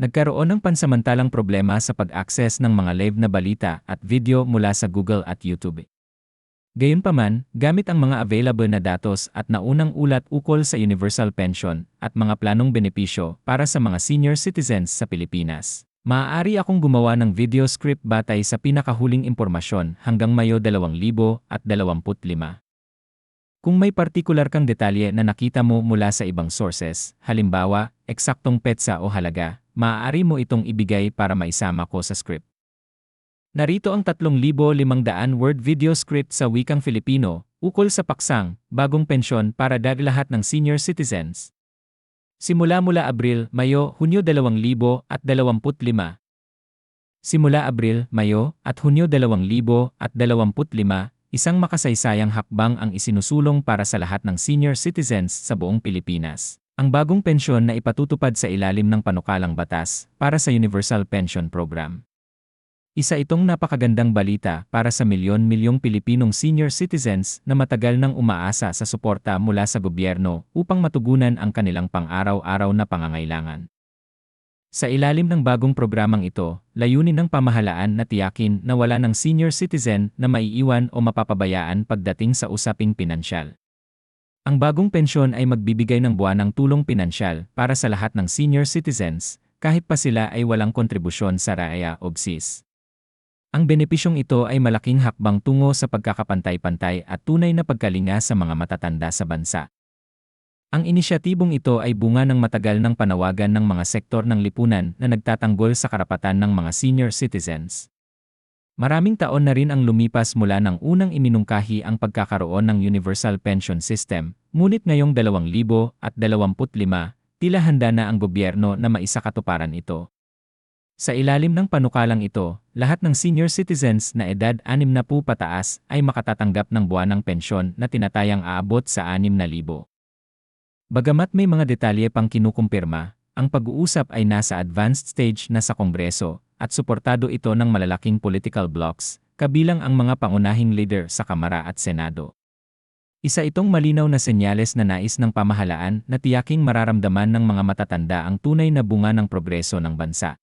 Nagkaroon ng pansamantalang problema sa pag-access ng mga live na balita at video mula sa Google at YouTube. Gayunpaman, gamit ang mga available na datos at naunang ulat ukol sa universal pension at mga planong benepisyo para sa mga senior citizens sa Pilipinas. Maaari akong gumawa ng video script batay sa pinakahuling impormasyon hanggang Mayo 2025. Kung may partikular kang detalye na nakita mo mula sa ibang sources, halimbawa, eksaktong petsa o halaga, maaari mo itong ibigay para maisama ko sa script. Narito ang 3,500 word video script sa wikang Filipino, ukol sa paksang, bagong pensyon para dahil lahat ng senior citizens. Simula mula Abril, Mayo, Hunyo 2025. Simula Abril, Mayo, at Hunyo 2025, isang makasaysayang hakbang ang isinusulong para sa lahat ng senior citizens sa buong Pilipinas. Ang bagong pensyon na ipatutupad sa ilalim ng panukalang batas para sa Universal Pension Program. Isa itong napakagandang balita para sa milyon-milyong Pilipinong senior citizens na matagal nang umaasa sa suporta mula sa gobyerno upang matugunan ang kanilang pang-araw-araw na pangangailangan. Sa ilalim ng bagong programang ito, layunin ng pamahalaan na tiyakin na wala ng senior citizen na maiiwan o mapapabayaan pagdating sa usaping pinansyal. Ang bagong pensyon ay magbibigay ng buwanang tulong pinansyal para sa lahat ng senior citizens, kahit pa sila ay walang kontribusyon sa RAEA o BSIS. Ang benepisyong ito ay malaking hakbang tungo sa pagkakapantay-pantay at tunay na pagkalinga sa mga matatanda sa bansa. Ang inisyatibong ito ay bunga ng matagal ng panawagan ng mga sektor ng lipunan na nagtatanggol sa karapatan ng mga senior citizens. Maraming taon na rin ang lumipas mula ng unang iminungkahi ang pagkakaroon ng Universal Pension System, ngunit ngayong 2025, tila handa na ang gobyerno na maisakatuparan ito. Sa ilalim ng panukalang ito, lahat ng senior citizens na edad 6 na po pataas ay makatatanggap ng buwanang pensyon na tinatayang aabot sa 6,000. Bagamat may mga detalye pang kinukumpirma, ang pag-uusap ay nasa advanced stage na sa Kongreso at suportado ito ng malalaking political blocs, kabilang ang mga pangunahing leader sa Kamara at Senado. Isa itong malinaw na senyales na nais ng pamahalaan na tiyaking mararamdaman ng mga matatanda ang tunay na bunga ng progreso ng bansa.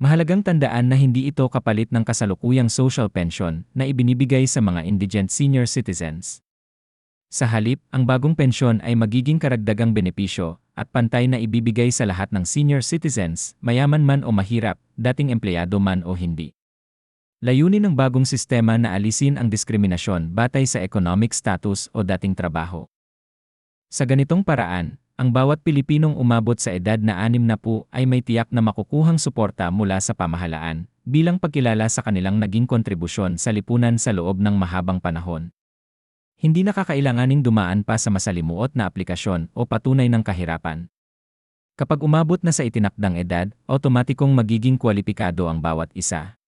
Mahalagang tandaan na hindi ito kapalit ng kasalukuyang social pension na ibinibigay sa mga indigent senior citizens. Sa halip, ang bagong pensyon ay magiging karagdagang benepisyo at pantay na ibibigay sa lahat ng senior citizens, mayaman man o mahirap, dating empleyado man o hindi. Layunin ng bagong sistema na alisin ang diskriminasyon batay sa economic status o dating trabaho. Sa ganitong paraan, ang bawat Pilipinong umabot sa edad na anim na po ay may tiyak na makukuhang suporta mula sa pamahalaan, bilang pagkilala sa kanilang naging kontribusyon sa lipunan sa loob ng mahabang panahon. Hindi nakakailanganing dumaan pa sa masalimuot na aplikasyon o patunay ng kahirapan. Kapag umabot na sa itinakdang edad, otomatikong magiging kwalipikado ang bawat isa.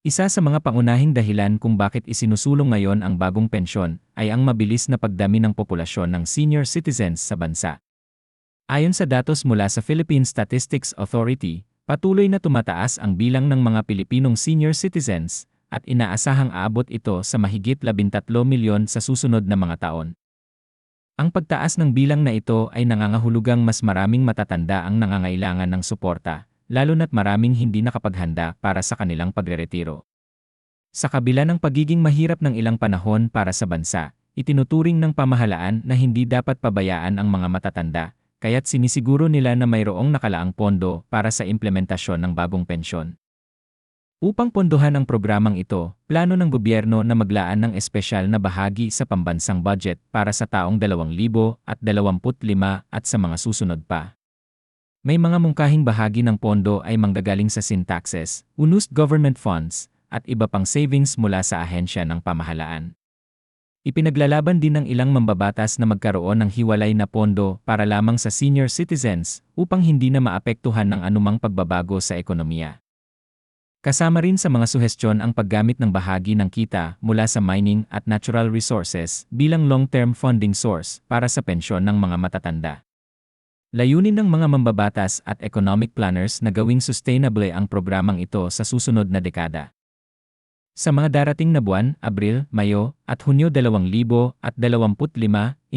Isa sa mga pangunahing dahilan kung bakit isinusulong ngayon ang bagong pensyon ay ang mabilis na pagdami ng populasyon ng senior citizens sa bansa. Ayon sa datos mula sa Philippine Statistics Authority, patuloy na tumataas ang bilang ng mga Pilipinong senior citizens at inaasahang aabot ito sa mahigit 13 milyon sa susunod na mga taon. Ang pagtaas ng bilang na ito ay nangangahulugang mas maraming matatanda ang nangangailangan ng suporta lalo na't maraming hindi nakapaghanda para sa kanilang pagreretiro. Sa kabila ng pagiging mahirap ng ilang panahon para sa bansa, itinuturing ng pamahalaan na hindi dapat pabayaan ang mga matatanda, kaya't sinisiguro nila na mayroong nakalaang pondo para sa implementasyon ng bagong pensyon. Upang pondohan ang programang ito, plano ng gobyerno na maglaan ng espesyal na bahagi sa pambansang budget para sa taong 2025 at sa mga susunod pa. May mga mungkahing bahagi ng pondo ay manggagaling sa sin taxes, unused government funds, at iba pang savings mula sa ahensya ng pamahalaan. Ipinaglalaban din ng ilang mambabatas na magkaroon ng hiwalay na pondo para lamang sa senior citizens upang hindi na maapektuhan ng anumang pagbabago sa ekonomiya. Kasama rin sa mga suhestyon ang paggamit ng bahagi ng kita mula sa mining at natural resources bilang long-term funding source para sa pensyon ng mga matatanda. Layunin ng mga mambabatas at economic planners na gawing sustainable ang programang ito sa susunod na dekada. Sa mga darating na buwan, Abril, Mayo, at Hunyo 2025,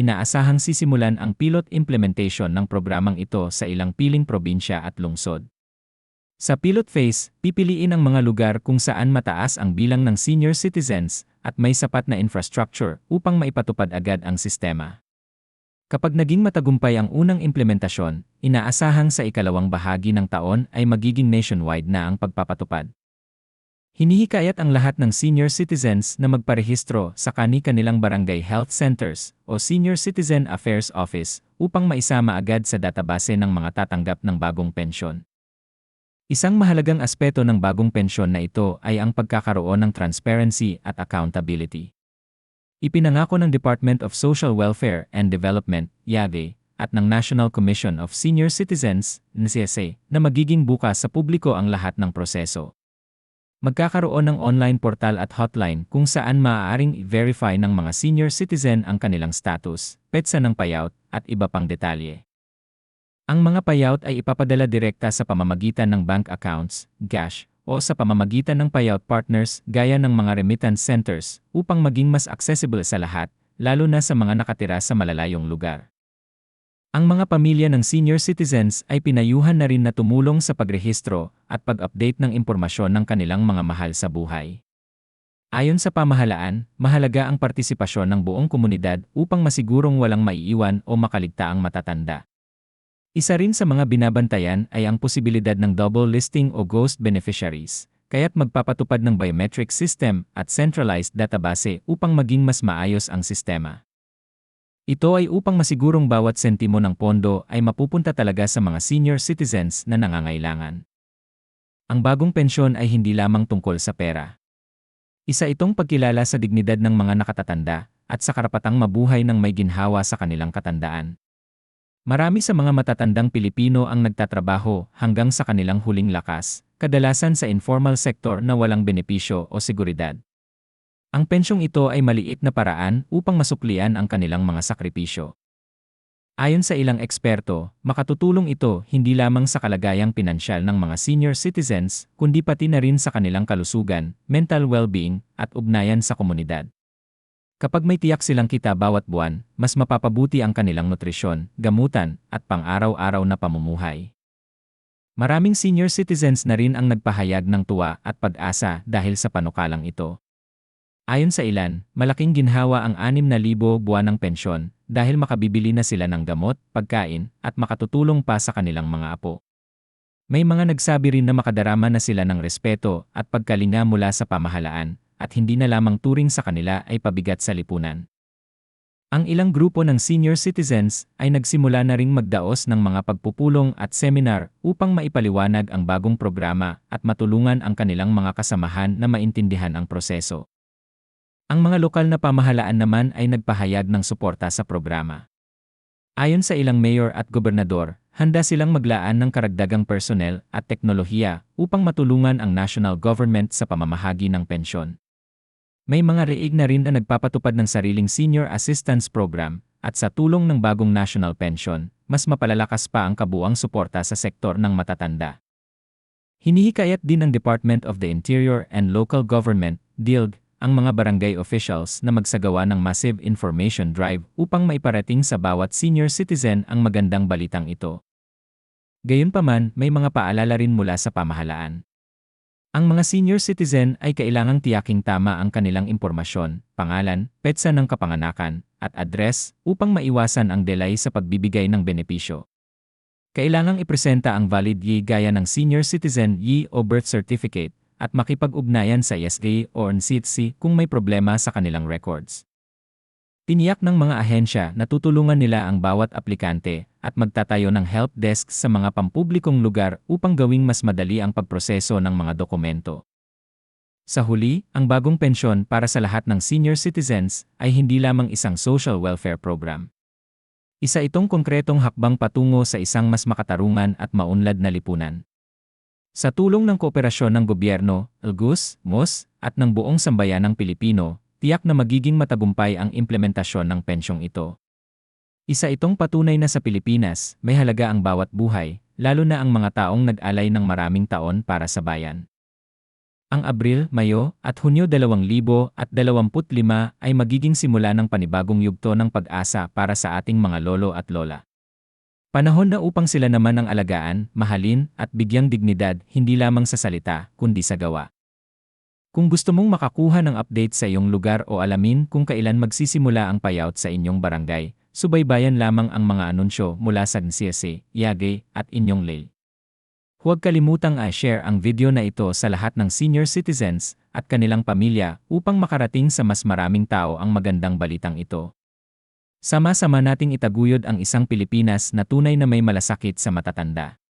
inaasahang sisimulan ang pilot implementation ng programang ito sa ilang piling probinsya at lungsod. Sa pilot phase, pipiliin ang mga lugar kung saan mataas ang bilang ng senior citizens at may sapat na infrastructure upang maipatupad agad ang sistema. Kapag naging matagumpay ang unang implementasyon, inaasahang sa ikalawang bahagi ng taon ay magiging nationwide na ang pagpapatupad. Hinihikayat ang lahat ng senior citizens na magparehistro sa kani-kanilang barangay health centers o Senior Citizen Affairs Office upang maisama agad sa database ng mga tatanggap ng bagong pensyon. Isang mahalagang aspeto ng bagong pensyon na ito ay ang pagkakaroon ng transparency at accountability. Ipinangako ng Department of Social Welfare and Development, YADE, at ng National Commission of Senior Citizens, NCSA, na magiging bukas sa publiko ang lahat ng proseso. Magkakaroon ng online portal at hotline kung saan maaaring i-verify ng mga senior citizen ang kanilang status, petsa ng payout, at iba pang detalye. Ang mga payout ay ipapadala direkta sa pamamagitan ng bank accounts, cash, o sa pamamagitan ng payout partners gaya ng mga remittance centers upang maging mas accessible sa lahat, lalo na sa mga nakatira sa malalayong lugar. Ang mga pamilya ng senior citizens ay pinayuhan na rin na tumulong sa pagrehistro at pag-update ng impormasyon ng kanilang mga mahal sa buhay. Ayon sa pamahalaan, mahalaga ang partisipasyon ng buong komunidad upang masigurong walang maiiwan o makaligtaang matatanda. Isa rin sa mga binabantayan ay ang posibilidad ng double listing o ghost beneficiaries, kaya't magpapatupad ng biometric system at centralized database upang maging mas maayos ang sistema. Ito ay upang masigurong bawat sentimo ng pondo ay mapupunta talaga sa mga senior citizens na nangangailangan. Ang bagong pensyon ay hindi lamang tungkol sa pera. Isa itong pagkilala sa dignidad ng mga nakatatanda at sa karapatang mabuhay ng may ginhawa sa kanilang katandaan. Marami sa mga matatandang Pilipino ang nagtatrabaho hanggang sa kanilang huling lakas, kadalasan sa informal sector na walang benepisyo o seguridad. Ang pensyong ito ay maliit na paraan upang masuklian ang kanilang mga sakripisyo. Ayon sa ilang eksperto, makatutulong ito hindi lamang sa kalagayang pinansyal ng mga senior citizens, kundi pati na rin sa kanilang kalusugan, mental well-being, at ugnayan sa komunidad. Kapag may tiyak silang kita bawat buwan, mas mapapabuti ang kanilang nutrisyon, gamutan, at pang-araw-araw na pamumuhay. Maraming senior citizens na rin ang nagpahayag ng tuwa at pag-asa dahil sa panukalang ito. Ayon sa ilan, malaking ginhawa ang 6,000 buwan ng pensyon dahil makabibili na sila ng gamot, pagkain, at makatutulong pa sa kanilang mga apo. May mga nagsabi rin na makadarama na sila ng respeto at pagkalinga mula sa pamahalaan at hindi na lamang turing sa kanila ay pabigat sa lipunan. Ang ilang grupo ng senior citizens ay nagsimula na ring magdaos ng mga pagpupulong at seminar upang maipaliwanag ang bagong programa at matulungan ang kanilang mga kasamahan na maintindihan ang proseso. Ang mga lokal na pamahalaan naman ay nagpahayag ng suporta sa programa. Ayon sa ilang mayor at gobernador, handa silang maglaan ng karagdagang personnel at teknolohiya upang matulungan ang national government sa pamamahagi ng pensyon. May mga reig na rin na nagpapatupad ng sariling senior assistance program at sa tulong ng bagong national pension, mas mapalalakas pa ang kabuang suporta sa sektor ng matatanda. Hinihikayat din ng Department of the Interior and Local Government, DILG, ang mga barangay officials na magsagawa ng massive information drive upang maiparating sa bawat senior citizen ang magandang balitang ito. Gayunpaman, may mga paalala rin mula sa pamahalaan. Ang mga senior citizen ay kailangang tiyaking tama ang kanilang impormasyon, pangalan, petsa ng kapanganakan, at address upang maiwasan ang delay sa pagbibigay ng benepisyo. Kailangang ipresenta ang valid YI gaya ng senior citizen YI o birth certificate at makipag-ugnayan sa ESG o NCTC kung may problema sa kanilang records. Tiniyak ng mga ahensya na tutulungan nila ang bawat aplikante at magtatayo ng help desk sa mga pampublikong lugar upang gawing mas madali ang pagproseso ng mga dokumento. Sa huli, ang bagong pensyon para sa lahat ng senior citizens ay hindi lamang isang social welfare program. Isa itong konkretong hakbang patungo sa isang mas makatarungan at maunlad na lipunan. Sa tulong ng kooperasyon ng gobyerno, LGUS, MOS, at ng buong sambayanang Pilipino, tiyak na magiging matagumpay ang implementasyon ng pensyong ito. Isa itong patunay na sa Pilipinas, may halaga ang bawat buhay, lalo na ang mga taong nag-alay ng maraming taon para sa bayan. Ang Abril, Mayo at Hunyo 2025 ay magiging simula ng panibagong yugto ng pag-asa para sa ating mga lolo at lola. Panahon na upang sila naman ang alagaan, mahalin, at bigyang dignidad hindi lamang sa salita, kundi sa gawa. Kung gusto mong makakuha ng update sa iyong lugar o alamin kung kailan magsisimula ang payout sa inyong barangay, subaybayan lamang ang mga anunsyo mula sa NCSA, Yagay, at inyong LAY. Huwag kalimutang i-share ang video na ito sa lahat ng senior citizens at kanilang pamilya upang makarating sa mas maraming tao ang magandang balitang ito. Sama-sama nating itaguyod ang isang Pilipinas na tunay na may malasakit sa matatanda.